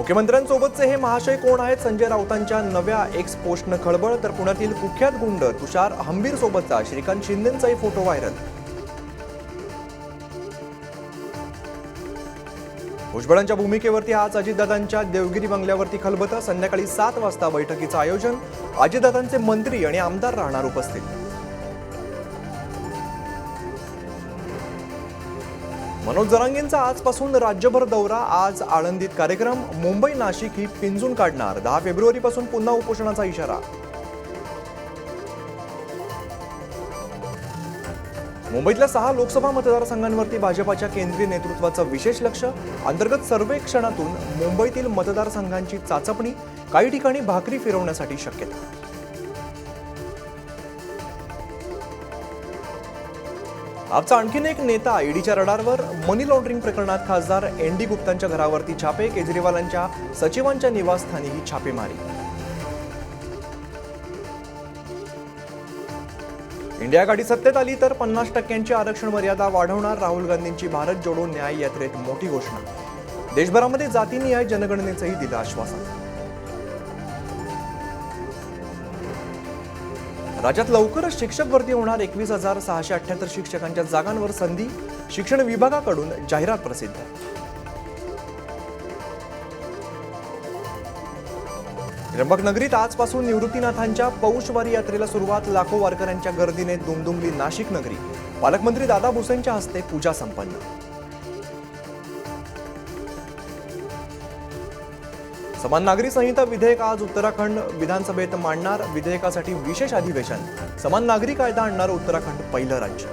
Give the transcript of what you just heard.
मुख्यमंत्र्यांसोबतचे हे महाशय कोण आहेत? संजय राऊतांच्या नव्या एक्स पोस्टनं खळबळ तर पुण्यातील कुख्यात गुंड तुषार हंबीर सोबतचा श्रीकांत शिंदेंचाही फोटो व्हायरल. भुजबळांच्या भूमिकेवरती आज अजितदादांच्या देवगिरी बंगल्यावरती खलबतं. संध्याकाळी सात वाजता बैठकीचं आयोजन. अजितदादांचे मंत्री आणि आमदार राहणार उपस्थित. मनोज जरांगेंचा आजपासून राज्यभर दौरा आज आळंदीत कार्यक्रम मुंबई नाशिक ही पिंजून काढणार. दहा फेब्रुवारीपासून पुन्हा उपोषणाचा इशारा. मुंबईतल्या सहा लोकसभा मतदारसंघांवरती भाजपाच्या केंद्रीय नेतृत्वाचं विशेष लक्ष. अंतर्गत सर्वेक्षणातून मुंबईतील मतदारसंघांची चाचपणी काही ठिकाणी भाकरी फिरवण्यासाठी शक्यता. आपचा आणखीन एक नेता ईडीच्या रडारवर मनी लॉन्ड्रिंग प्रकरणात खासदार एन डी गुप्तांच्या घरावरती छापे केजरीवालांच्या सचिवांच्या निवासस्थानीही छापेमारी. इंडिया गाडी सत्तेत आली तर पन्नास टक्क्यांची आरक्षण मर्यादा वाढवणार राहुल गांधींची भारत जोडो न्याय यात्रेत मोठी घोषणा. देशभरामध्ये जातीनिहाय जनगणनेचंही दिलं आश्वासन. राज्यात लवकरच शिक्षक भरती होणार एकवीस हजार सहाशे अठ्याहत्तर शिक्षकांच्या जागांवर संधी शिक्षण विभागाकडून जाहिरात प्रसिद्ध. त्र्यंबकनगरीत आजपासून निवृत्तीनाथांच्या पौषवारी यात्रेला सुरुवात लाखो वारकऱ्यांच्या गर्दीने दुमदुमली नाशिक नगरी. पालकमंत्री दादा भुसेंच्या हस्ते पूजा संपन्न. समान नागरी संहिता विधेयक आज उत्तराखंड विधानसभेत मांडणार. विधेयकासाठी विशेष अधिवेशन. समान नागरी कायदा आणणार उत्तराखंड पहिलं राज्य.